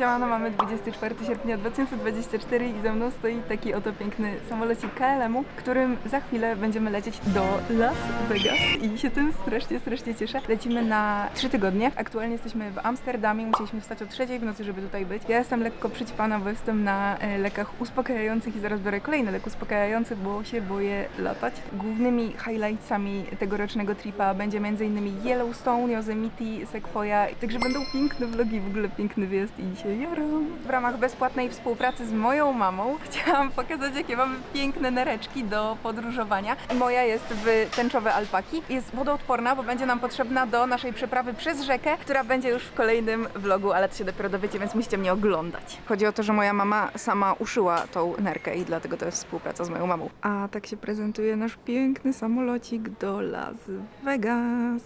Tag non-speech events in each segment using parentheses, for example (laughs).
Siemano, mamy 24 sierpnia 2024 i ze mną stoi taki oto piękny samolocik KLM-u, którym za chwilę będziemy lecieć do Las Vegas i się tym strasznie, strasznie cieszę. Lecimy na 3 tygodnie. Aktualnie jesteśmy w Amsterdamie, musieliśmy wstać o trzeciej w nocy, żeby tutaj być. Ja jestem lekko przyćpana, bo jestem na e, lekach uspokajających i zaraz biorę kolejny lek uspokajający, bo się boję latać. Głównymi highlightsami tegorocznego tripa będzie m.in. Yellowstone, Yosemite, Sequoia, także będą piękne vlogi, w ogóle piękny wyjazd i się. W ramach bezpłatnej współpracy z moją mamą chciałam pokazać, jakie mamy piękne nereczki do podróżowania. Moja jest w tęczowe alpaki. Jest wodoodporna, bo będzie nam potrzebna do naszej przeprawy przez rzekę, która będzie już w kolejnym vlogu, ale to się dopiero dowiecie, więc musicie mnie oglądać. Chodzi o to, że moja mama sama uszyła tą nerkę i dlatego to jest współpraca z moją mamą. A tak się prezentuje nasz piękny samolocik do Las Vegas.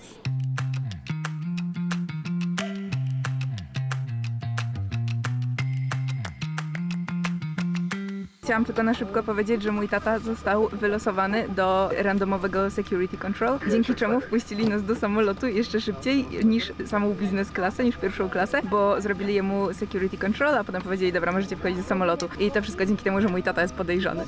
Chciałam tylko na szybko powiedzieć, że mój tata został wylosowany do randomowego security control, dzięki czemu wpuścili nas do samolotu jeszcze szybciej niż samą biznes klasę, niż pierwszą klasę, bo zrobili jemu security control, a potem powiedzieli, dobra, możecie wchodzić do samolotu. I to wszystko dzięki temu, że mój tata jest podejrzany.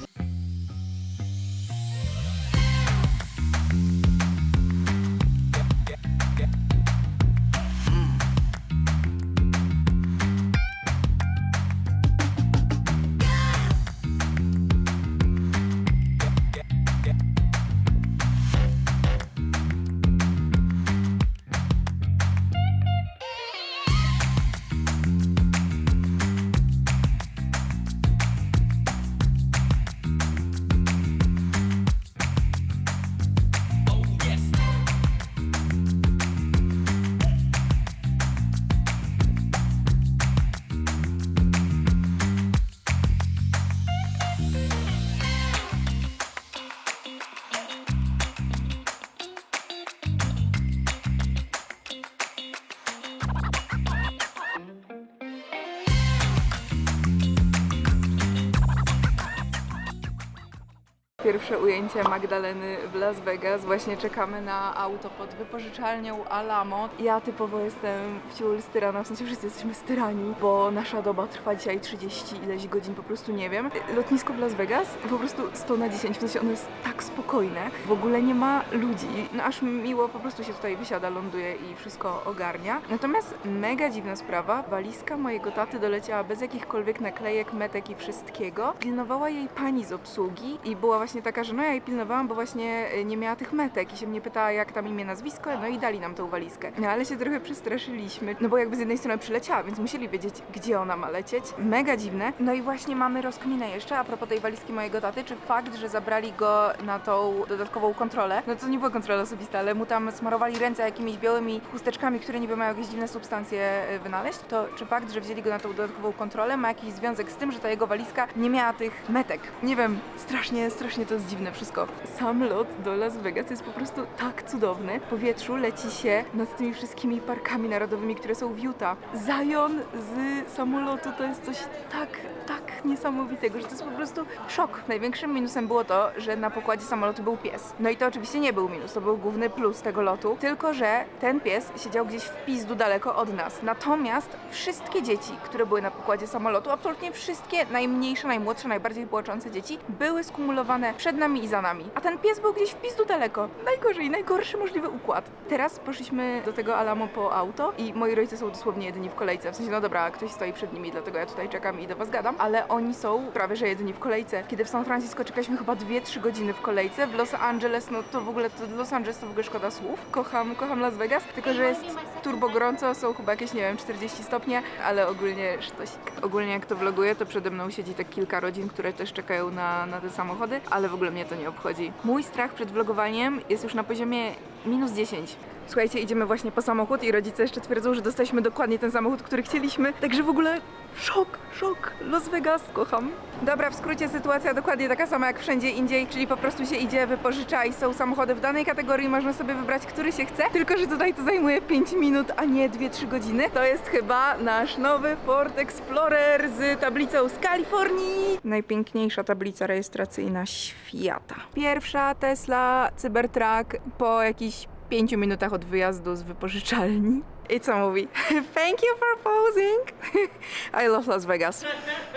Pierwsze ujęcie Magdaleny w Las Vegas. Właśnie czekamy na auto pod wypożyczalnią Alamo. Ja typowo jestem wciul styrana, w sensie wszyscy jesteśmy styrani, bo nasza doba trwa dzisiaj 30 ileś godzin, po prostu nie wiem. Lotnisko w Las Vegas po prostu 100 na 10, w sensie ono jest tak spokojne, w ogóle nie ma ludzi. No aż miło po prostu się tutaj wysiada, ląduje i wszystko ogarnia. Natomiast mega dziwna sprawa, walizka mojego taty doleciała bez jakichkolwiek naklejek, metek i wszystkiego. Pilnowała jej pani z obsługi i była właśnie taka, że no ja jej pilnowałam, bo właśnie y, nie miała tych metek i się mnie pytała jak tam imię, nazwisko, no i dali nam tą walizkę. No ale się trochę przestraszyliśmy, no bo jakby z jednej strony przyleciała, więc musieli wiedzieć, gdzie ona ma lecieć. Mega dziwne. No i właśnie mamy rozkminę jeszcze a propos tej walizki mojego taty, czy fakt, że zabrali go na tą dodatkową kontrolę, no to nie była kontrola osobista, ale mu tam smarowali ręce jakimiś białymi chusteczkami, które niby mają jakieś dziwne substancje y, wynaleźć, to czy fakt, że wzięli go na tą dodatkową kontrolę ma jakiś związek z tym, że ta jego walizka nie miała tych metek. Nie wiem, strasznie, strasznie to jest dziwne wszystko. Sam lot do Las Vegas jest po prostu tak cudowny. W powietrzu leci się nad tymi wszystkimi parkami narodowymi, które są w Utah. Zion z samolotu to jest coś tak, tak niesamowitego, że to jest po prostu szok. Największym minusem było to, że na pokładzie samolotu był pies. No i to oczywiście nie był minus, to był główny plus tego lotu, tylko że ten pies siedział gdzieś w pizdu daleko od nas. Natomiast wszystkie dzieci, które były na pokładzie samolotu, absolutnie wszystkie, najmniejsze, najmłodsze, najbardziej płaczące dzieci, były skumulowane przed nami i za nami. A ten pies był gdzieś w pizdu daleko. Najgorzej, najgorszy możliwy układ. Teraz poszliśmy do tego Alamo po auto i moi rodzice są dosłownie jedyni w kolejce. W sensie, no dobra, ktoś stoi przed nimi, dlatego ja tutaj czekam i do was gadam, ale oni są prawie że jedyni w kolejce. Kiedy w San Francisco czekaliśmy chyba 2-3 godziny w kolejce, w Los Angeles, no to w ogóle, to Los Angeles to w ogóle szkoda słów. Kocham, kocham Las Vegas, tylko że jest turbo gorąco, są chyba jakieś, nie wiem, 40 stopnie, ale ogólnie sztosik. Ogólnie jak to vloguję, to przede mną siedzi tak kilka rodzin, które też czekają na, na te samochody, ale w ogóle mnie to nie obchodzi. Mój strach przed vlogowaniem jest już na poziomie minus 10. Słuchajcie, idziemy właśnie po samochód i rodzice jeszcze twierdzą, że dostaliśmy dokładnie ten samochód, który chcieliśmy. Także w ogóle szok, szok. Las Vegas, kocham. Dobra, w skrócie sytuacja dokładnie taka sama jak wszędzie indziej, czyli po prostu się idzie, wypożycza i są samochody w danej kategorii, można sobie wybrać, który się chce. Tylko, że tutaj to zajmuje 5 minut, a nie 2-3 godziny. To jest chyba nasz nowy Ford Explorer z tablicą z Kalifornii. Najpiękniejsza tablica rejestracyjna świata. Pierwsza Tesla Cybertruck po jakichś 5 minutach od wyjazdu z wypożyczalni. I co mówi? (laughs) Thank you for posing. (laughs) I love Las Vegas.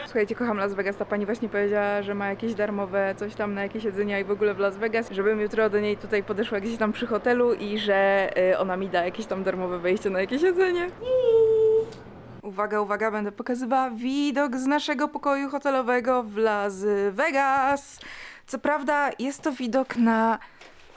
Słuchajcie, kocham Las Vegas. Ta pani właśnie powiedziała, że ma jakieś darmowe coś tam na jakieś jedzenia i w ogóle w Las Vegas, żebym jutro do niej tutaj podeszła gdzieś tam przy hotelu i że y, ona mi da jakieś tam darmowe wejście na jakieś jedzenie. Uwaga, uwaga, będę pokazywała widok z naszego pokoju hotelowego w Las Vegas. Co prawda jest to widok na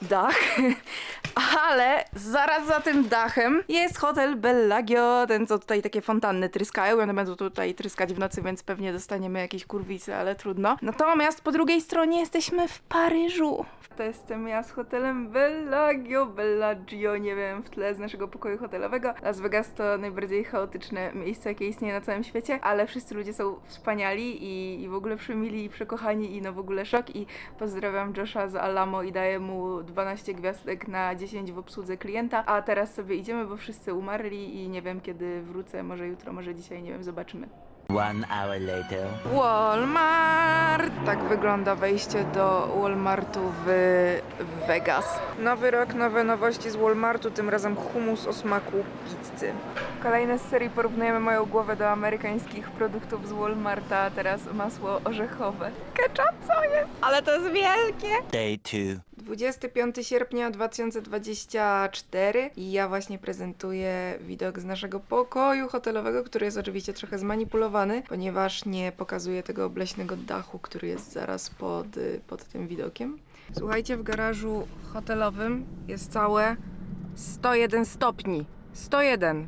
dach, (laughs) ale zaraz za tym dachem jest hotel Bellagio, ten co tutaj takie fontanny tryskają, one będą tutaj tryskać w nocy, więc pewnie dostaniemy jakieś kurwice, ale trudno. Natomiast po drugiej stronie jesteśmy w Paryżu. To jestem ja z hotelem Bellagio, Bellagio, nie wiem, w tle z naszego pokoju hotelowego. Las Vegas to najbardziej chaotyczne miejsce, jakie istnieje na całym świecie, ale wszyscy ludzie są wspaniali i, i w ogóle przymili i przekochani i no w ogóle szok i pozdrawiam Josha z Alamo i daję mu 12 gwiazdek na 10 w obsłudze klienta, a teraz sobie idziemy, bo wszyscy umarli i nie wiem kiedy wrócę, może jutro, może dzisiaj, nie wiem, zobaczymy. One hour later. Walmart! Tak wygląda wejście do Walmartu w Vegas. Nowy rok, nowe nowości z Walmartu, tym razem humus o smaku pizzy. Kolejne z serii porównujemy moją głowę do amerykańskich produktów z Walmarta, teraz masło orzechowe. Ketchup, co jest? Ale to jest wielkie! Day two. 25 sierpnia 2024 i ja właśnie prezentuję widok z naszego pokoju hotelowego, który jest oczywiście trochę zmanipulowany, ponieważ nie pokazuje tego obleśnego dachu, który jest zaraz pod, pod tym widokiem. Słuchajcie, w garażu hotelowym jest całe 101 stopni. 101.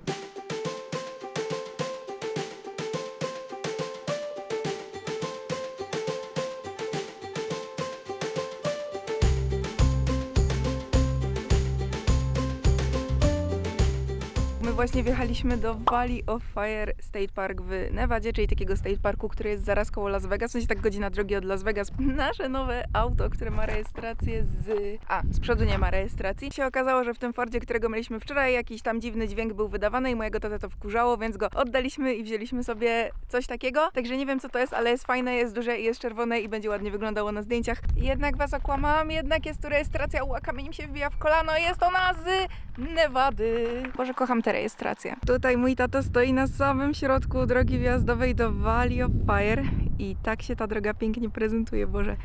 właśnie wjechaliśmy do Valley of Fire State Park w Nevadzie, czyli takiego state parku, który jest zaraz koło Las Vegas, w sensie tak godzina drogi od Las Vegas. (laughs) Nasze nowe auto, które ma rejestrację z... A, z przodu nie ma rejestracji. Się okazało, że w tym Fordzie, którego mieliśmy wczoraj, jakiś tam dziwny dźwięk był wydawany i mojego tata to wkurzało, więc go oddaliśmy i wzięliśmy sobie coś takiego. Także nie wiem co to jest, ale jest fajne, jest duże i jest czerwone i będzie ładnie wyglądało na zdjęciach. Jednak was okłamałam, jednak jest tu rejestracja, u kamień mi się wbija w kolano, jest ona z Nevady. Boże, kocham tę Tutaj mój tata stoi na samym środku drogi wjazdowej do Valley of Fire i tak się ta droga pięknie prezentuje, Boże.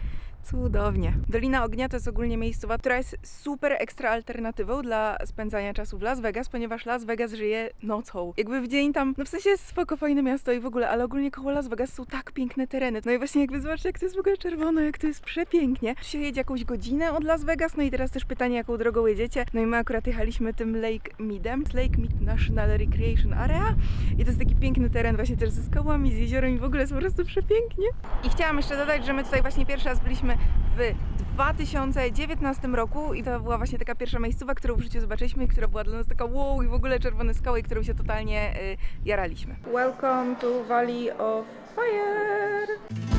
Cudownie. Dolina Ognia to jest ogólnie miejscowa, która jest super ekstra alternatywą dla spędzania czasu w Las Vegas, ponieważ Las Vegas żyje nocą. Jakby w dzień tam, no w sensie jest spoko, fajne miasto i w ogóle, ale ogólnie koło Las Vegas są tak piękne tereny. No i właśnie jakby zobaczcie, jak to jest w ogóle czerwono, jak to jest przepięknie. Tu się jedzie jakąś godzinę od Las Vegas, no i teraz też pytanie, jaką drogą jedziecie. No i my akurat jechaliśmy tym Lake Meadem, z Lake Mead National Recreation Area i to jest taki piękny teren właśnie też ze skałami, z jeziorem i w ogóle jest po prostu przepięknie. I chciałam jeszcze dodać, że my tutaj właśnie pierwszy raz byliśmy w 2019 roku i to była właśnie taka pierwsza miejscowa, którą w życiu zobaczyliśmy, która była dla nas taka wow i w ogóle czerwone skały, którą się totalnie y, jaraliśmy. Welcome to Valley of Fire!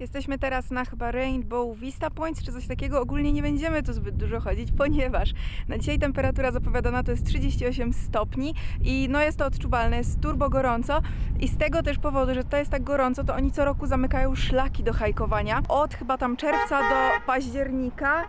Jesteśmy teraz na chyba Rainbow Vista Point czy coś takiego. Ogólnie nie będziemy tu zbyt dużo chodzić, (laughs) ponieważ na dzisiaj temperatura zapowiadana to jest 38 stopni i no jest to odczuwalne, jest turbo gorąco i z tego też powodu, że to jest tak gorąco, to oni co roku zamykają szlaki do hajkowania od chyba tam czerwca do października.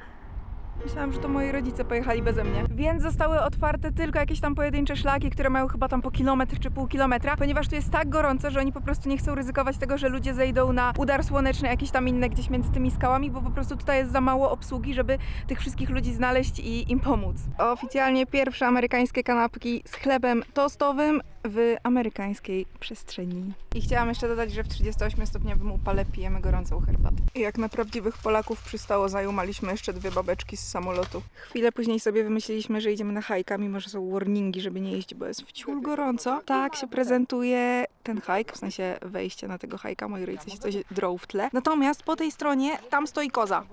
Myślałam, że to moi rodzice pojechali beze mnie. Więc zostały otwarte tylko jakieś tam pojedyncze szlaki, które mają chyba tam po kilometr czy pół kilometra, ponieważ tu jest tak gorąco, że oni po prostu nie chcą ryzykować tego, że ludzie zejdą na udar słoneczny jakieś tam inne gdzieś między tymi skałami, bo po prostu tutaj jest za mało obsługi, żeby tych wszystkich ludzi znaleźć i im pomóc. Oficjalnie pierwsze amerykańskie kanapki z chlebem tostowym w amerykańskiej przestrzeni. I chciałam jeszcze dodać, że w 38-stopniowym upale pijemy gorącą herbatę. Jak na prawdziwych Polaków przystało, zajumaliśmy jeszcze dwie babeczki z samolotu. Chwilę później sobie wymyśliliśmy, że idziemy na hajka, mimo że są warningi, żeby nie jeździć, bo jest wciul gorąco. Tak się prezentuje ten hajk, w sensie wejście na tego hajka. Moi rodzice się coś drą w tle. Natomiast po tej stronie tam stoi koza.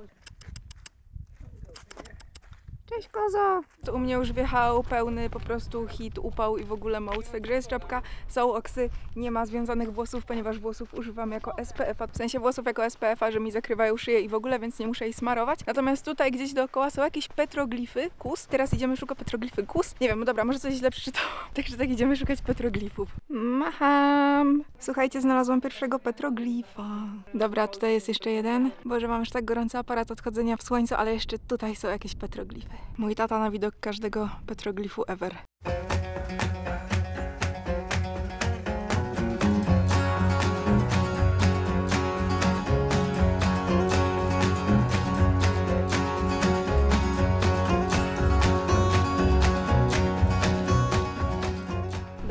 Cześć kozo! U mnie już wjechał pełny po prostu hit, upał i w ogóle moc. Także jest czapka, są oksy, nie ma związanych włosów, ponieważ włosów używam jako SPF-a, w sensie włosów jako SPF-a, że mi zakrywają szyję i w ogóle, więc nie muszę jej smarować. Natomiast tutaj gdzieś dookoła są jakieś petroglify, kus. Teraz idziemy szukać petroglify, kus. Nie wiem, no dobra, może coś źle przeczytałam. (laughs) Także tak idziemy szukać petroglifów. Macham! Słuchajcie, znalazłam pierwszego petroglifa. Dobra, tutaj jest jeszcze jeden. Boże, mam już tak gorący aparat odchodzenia w słońcu, ale jeszcze tutaj są jakieś petroglify. Mój tata na widok każdego petroglifu ever.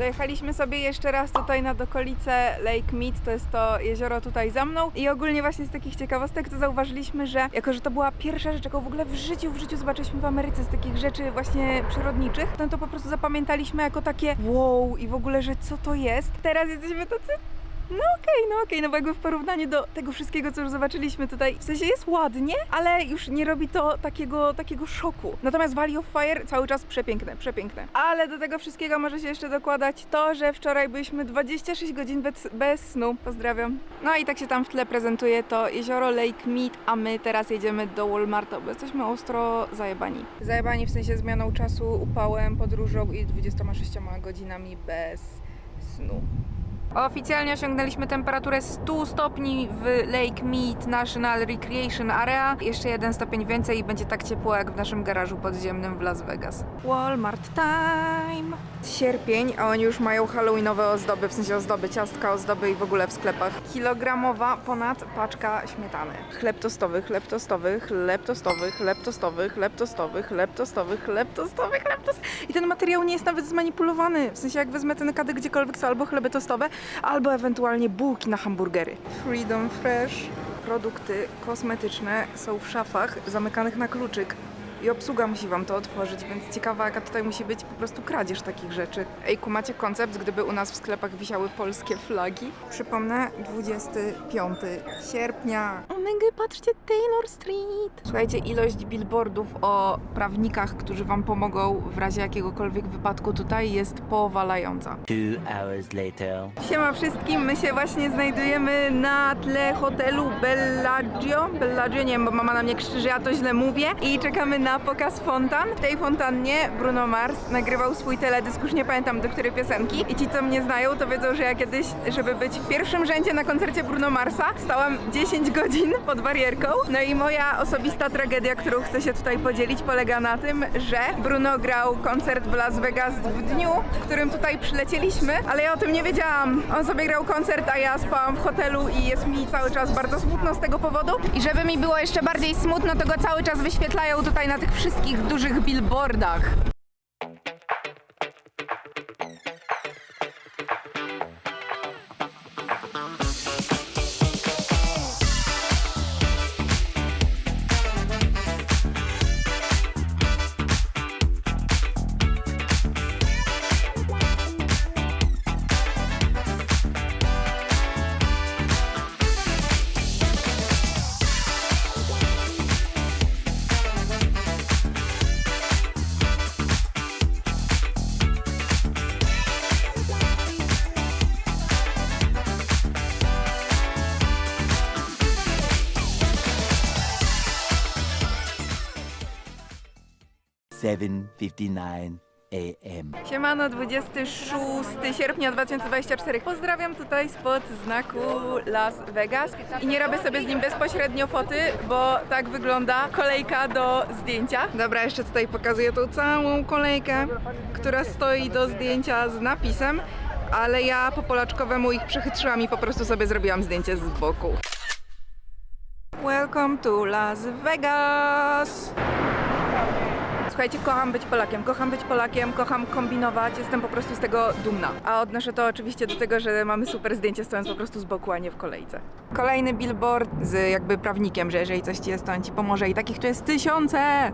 Dojechaliśmy sobie jeszcze raz tutaj nad okolice Lake Mead, to jest to jezioro tutaj za mną i ogólnie właśnie z takich ciekawostek to zauważyliśmy, że jako, że to była pierwsza rzecz, jaką w ogóle w życiu, w życiu zobaczyliśmy w Ameryce z takich rzeczy właśnie przyrodniczych, no to po prostu zapamiętaliśmy jako takie wow i w ogóle, że co to jest. Teraz jesteśmy tacy no okej, no okej, no bo jakby w porównaniu do tego wszystkiego, co już zobaczyliśmy tutaj, w sensie jest ładnie, ale już nie robi to takiego, takiego szoku. Natomiast Valley of Fire cały czas przepiękne, przepiękne. Ale do tego wszystkiego może się jeszcze dokładać to, że wczoraj byliśmy 26 godzin bez, bez snu. Pozdrawiam. No i tak się tam w tle prezentuje to jezioro Lake Mead, a my teraz jedziemy do Walmarta, bo jesteśmy ostro zajebani. Zajebani w sensie zmianą czasu, upałem, podróżą i 26 godzinami bez snu. Oficjalnie osiągnęliśmy temperaturę 100 stopni w Lake Mead National Recreation Area. Jeszcze jeden stopień więcej i będzie tak ciepło jak w naszym garażu podziemnym w Las Vegas. Walmart time! Sierpień, a oni już mają halloweenowe ozdoby, w sensie ozdoby, ciastka, ozdoby i w ogóle w sklepach. Kilogramowa ponad paczka śmietany. Chleb tostowy, chleb tostowy, chleb tostowy, chleb tostowy, chleb tostowy, chleb tostowy, chleb tostowy, chleb tostowy. I ten materiał nie jest nawet zmanipulowany. W sensie jak wezmę ten kady gdziekolwiek, to albo chleby tostowe, albo ewentualnie bułki na hamburgery. Freedom Fresh. Produkty kosmetyczne są w szafach zamykanych na kluczyk. I obsługa musi wam to otworzyć, więc ciekawa jaka tutaj musi być po prostu kradzież takich rzeczy. Ej, kumacie koncept, gdyby u nas w sklepach wisiały polskie flagi? Przypomnę, 25 sierpnia. Omega, patrzcie, Taylor Street. Słuchajcie, ilość billboardów o prawnikach, którzy wam pomogą w razie jakiegokolwiek wypadku tutaj jest powalająca. Two hours later. Siema wszystkim, my się właśnie znajdujemy na tle hotelu Bellagio. Bellagio, nie wiem, bo mama na mnie krzyczy, że ja to źle mówię. I czekamy na pokaz fontan. W tej fontannie Bruno Mars nagrywał swój teledysk, już nie pamiętam do której piosenki. I ci, co mnie znają, to wiedzą, że ja kiedyś, żeby być w pierwszym rzędzie na koncercie Bruno Marsa, stałam 10 godzin pod barierką. No i moja osobista tragedia, którą chcę się tutaj podzielić, polega na tym, że Bruno grał koncert w Las Vegas w dniu, w którym tutaj przylecieliśmy, ale ja o tym nie wiedziałam. On sobie grał koncert, a ja spałam w hotelu i jest mi cały czas bardzo smutno z tego powodu. I żeby mi było jeszcze bardziej smutno, to go cały czas wyświetlają tutaj na tych wszystkich dużych billboardach. 7:59 a.m. Siemano, 26 sierpnia 2024. Pozdrawiam tutaj spod znaku Las Vegas i nie robię sobie z nim bezpośrednio foty, bo tak wygląda kolejka do zdjęcia. Dobra, jeszcze tutaj pokazuję tą całą kolejkę, która stoi do zdjęcia z napisem, ale ja po polaczkowemu ich przechytrzyłam i po prostu sobie zrobiłam zdjęcie z boku. Welcome to Las Vegas! Słuchajcie, kocham być Polakiem, kocham być Polakiem, kocham kombinować, jestem po prostu z tego dumna. A odnoszę to oczywiście do tego, że mamy super zdjęcie stojąc po prostu z boku, a nie w kolejce. Kolejny billboard z jakby prawnikiem, że jeżeli coś ci jest, to on ci pomoże i takich tu jest tysiące!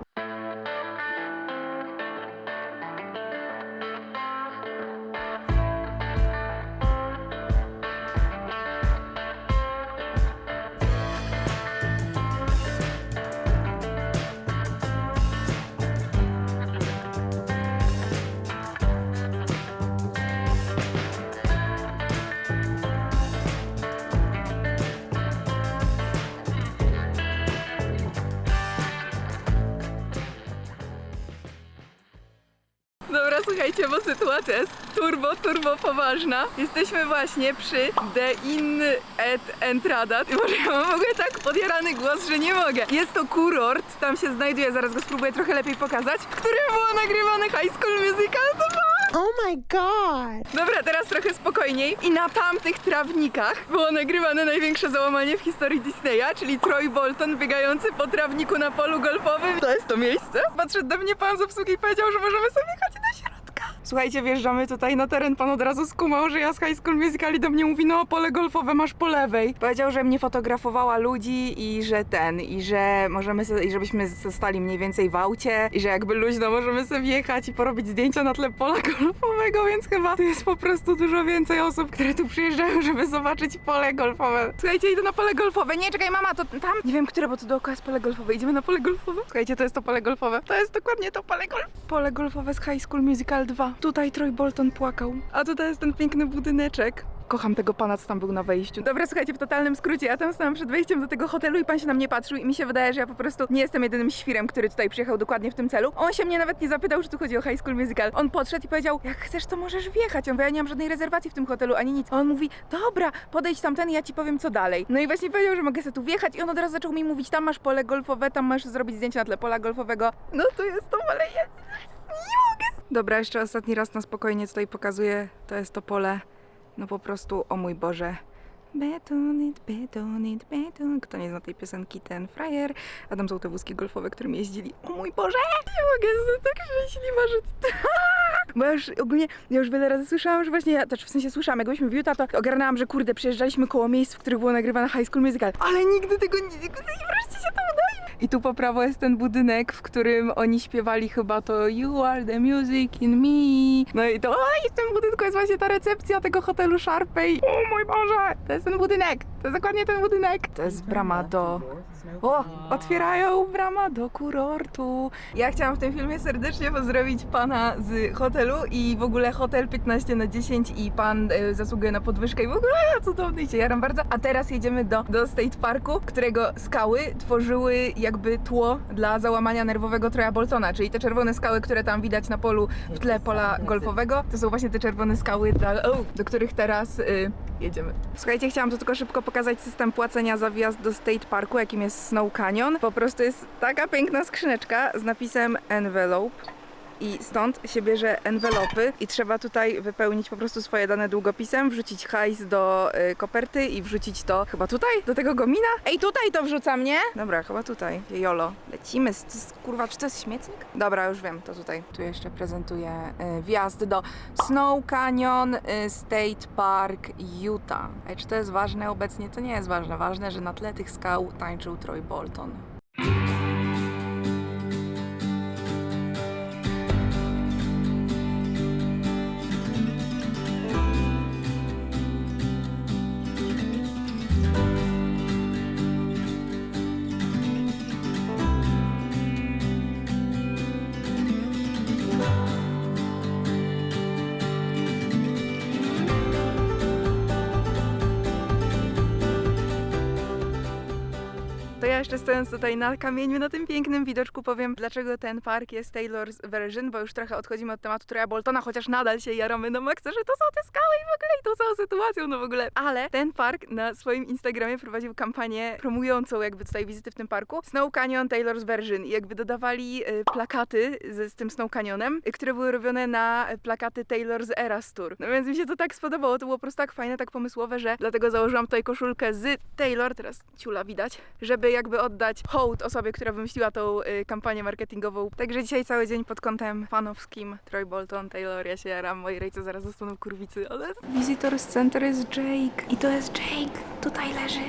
Turbo, turbo poważna. Jesteśmy właśnie przy The Inn et Entrada. I może ja mam w ogóle tak podjarany głos, że nie mogę. Jest to kurort, tam się znajduje, zaraz go spróbuję trochę lepiej pokazać, w którym było nagrywane High School Musical 2. Oh my god! Dobra, teraz trochę spokojniej. I na tamtych trawnikach było nagrywane największe załamanie w historii Disneya, czyli Troy Bolton biegający po trawniku na polu golfowym. To jest to miejsce. Podszedł do mnie pan z obsługi i powiedział, że możemy sobie jechać do środka. Słuchajcie, wjeżdżamy tutaj na teren. Pan od razu skumał, że ja z High School Musical i do mnie mówi, no pole golfowe masz po lewej. Powiedział, że mnie fotografowała ludzi i że ten, i że możemy sobie, i żebyśmy zostali mniej więcej w aucie i że jakby luźno możemy sobie wjechać i porobić zdjęcia na tle pola (laughs) golfowego, więc chyba tu jest po prostu dużo więcej osób, które tu przyjeżdżają, żeby zobaczyć pole golfowe. Słuchajcie, idę na pole golfowe. Nie, czekaj, mama, to tam. Nie wiem, które, bo tu dookoła jest pole golfowe. Idziemy na pole golfowe? Słuchajcie, to jest to pole golfowe. To jest dokładnie to pole golf. Pole golfowe z High School Musical 2. Tutaj Troy Bolton płakał. A tutaj jest ten piękny budyneczek. Kocham tego pana, co tam był na wejściu. Dobra, słuchajcie, w totalnym skrócie, ja tam stałam przed wejściem do tego hotelu i pan się na mnie patrzył i mi się wydaje, że ja po prostu nie jestem jedynym świrem, który tutaj przyjechał dokładnie w tym celu. On się mnie nawet nie zapytał, że tu chodzi o High School Musical. On podszedł i powiedział, jak chcesz, to możesz wjechać. On mówi, ja nie mam żadnej rezerwacji w tym hotelu, ani nic. A on mówi, dobra, podejdź tamten i ja ci powiem, co dalej. No i właśnie powiedział, że mogę sobie tu wjechać i on od razu zaczął mi mówić, tam masz pole golfowe, tam masz zrobić zdjęcie na tle pola golfowego. No to jest to, ale mogę. Dobra, jeszcze ostatni raz na spokojnie tutaj pokazuję, to jest to pole. No po prostu, o mój Boże. Betonit, betonit, beton. Kto nie zna tej piosenki, ten frajer. A tam są te wózki golfowe, którym jeździli. O mój Boże! Nie mogę, jestem tak szczęśliwa, że... Bo ja już ogólnie, ja już wiele razy słyszałam, że właśnie ja, w sensie słyszałam, jak byliśmy w Utah, to ogarnęłam, że kurde, przejeżdżaliśmy koło miejsc, w których było nagrywane High School Musical. Ale nigdy tego nie... Wreszcie się to udaje. I tu po prawo jest ten budynek, w którym oni śpiewali chyba to You are the music in me. No i to, oj, w tym budynku jest właśnie ta recepcja tego hotelu Sharpay. O mój Boże, to jest ten budynek. To jest dokładnie ten budynek. To jest brama do... O, otwierają brama do kurortu. Ja chciałam w tym filmie serdecznie pozdrowić pana z hotelu i w ogóle hotel 15 na 10 i pan e, zasługuje na podwyżkę i w ogóle cudowny się jaram bardzo. A teraz jedziemy do, do State Parku, którego skały tworzyły jakby tło dla załamania nerwowego Troja Boltona, czyli te czerwone skały, które tam widać na polu w tle pola golfowego. To są właśnie te czerwone skały, do których teraz y, jedziemy. Słuchajcie, chciałam tu tylko szybko pokazać system płacenia za wjazd do State Parku, jakim jest Snow Canyon. Po prostu jest taka piękna skrzyneczka z napisem envelope. I stąd się bierze envelopy i trzeba tutaj wypełnić po prostu swoje dane długopisem, wrzucić hajs do y, koperty i wrzucić to chyba tutaj, do tego gomina. Ej, tutaj to wrzucam, nie? Dobra, chyba tutaj. Jolo. Lecimy. Z, z, kurwa, czy to jest śmietnik? Dobra, już wiem, to tutaj. Tu jeszcze prezentuję y, wjazd do Snow Canyon y, State Park, Utah. Ej, czy to jest ważne obecnie? To nie jest ważne. Ważne, że na tle tych skał tańczył Troy Bolton. Jeszcze stojąc tutaj na kamieniu, na tym pięknym widoczku powiem, dlaczego ten park jest Taylor's Version, bo już trochę odchodzimy od tematu Troja Boltona, chociaż nadal się jaramy na maksa, że to są te skały i w ogóle i tą całą sytuacją, no w ogóle. Ale ten park na swoim Instagramie prowadził kampanię promującą jakby tutaj wizyty w tym parku. Snow Canyon Taylor's Version i jakby dodawali y, plakaty z, z tym Snow Canyonem, y, które były robione na plakaty Taylor's Eras Tour. No więc mi się to tak spodobało, to było po prostu tak fajne, tak pomysłowe, że dlatego założyłam tutaj koszulkę z Taylor, teraz ciula widać, żeby jakby oddać hołd osobie, która wymyśliła tą y, kampanię marketingową. Także dzisiaj cały dzień pod kątem fanowskim Troy Bolton, Taylor, ja się jaram, moi rejce zaraz dostaną kurwicy, ale... Visitors Center jest Jake i to jest Jake, tutaj leży,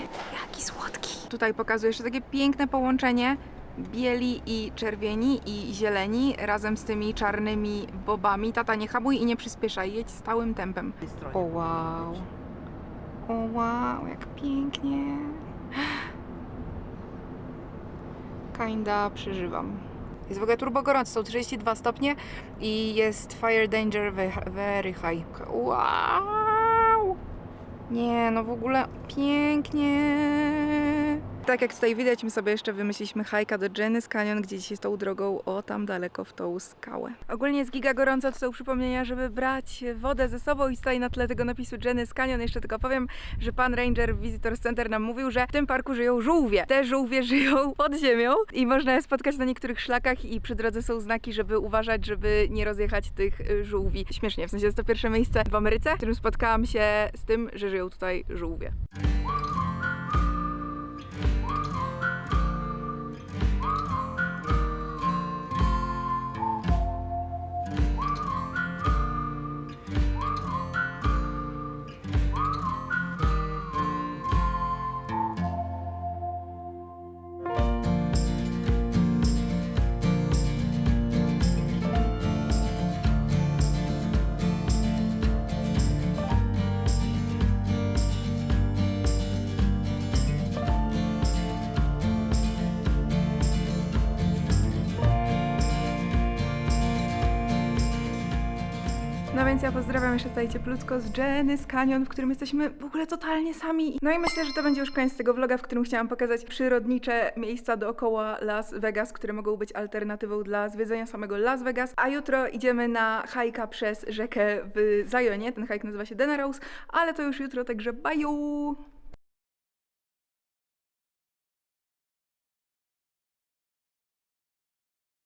jaki słodki. Tutaj pokazuję jeszcze takie piękne połączenie bieli i czerwieni i zieleni razem z tymi czarnymi bobami. Tata, nie hamuj i nie przyspieszaj, jedź stałym tempem. O wow. O wow, jak pięknie. Kinda przeżywam. Jest w ogóle turbo gorąco, są 32 stopnie i jest fire danger ve- very high. Wow! Nie, no w ogóle pięknie. Tak jak tutaj widać, my sobie jeszcze wymyśliliśmy hajka do Jenny's Canyon, gdzie dzisiaj tą drogą o tam daleko w tą skałę. Ogólnie jest giga gorąco, to są przypomnienia, żeby brać wodę ze sobą i tutaj na tle tego napisu Jenny's Canyon jeszcze tylko powiem, że pan Ranger w Visitor Center nam mówił, że w tym parku żyją żółwie. Te żółwie żyją pod ziemią i można je spotkać na niektórych szlakach i przy drodze są znaki, żeby uważać, żeby nie rozjechać tych y, żółwi. Śmiesznie, w sensie jest to pierwsze miejsce w Ameryce, w którym spotkałam się z tym, że żyją tutaj żółwie. No więc ja pozdrawiam jeszcze tutaj cieplutko z Jenny's Canyon, w którym jesteśmy w ogóle totalnie sami. No i myślę, że to będzie już koniec tego vloga, w którym chciałam pokazać przyrodnicze miejsca dookoła Las Vegas, które mogą być alternatywą dla zwiedzenia samego Las Vegas. A jutro idziemy na hajka przez rzekę w Zajonie. Ten hajk nazywa się Denarose, ale to już jutro, także bye!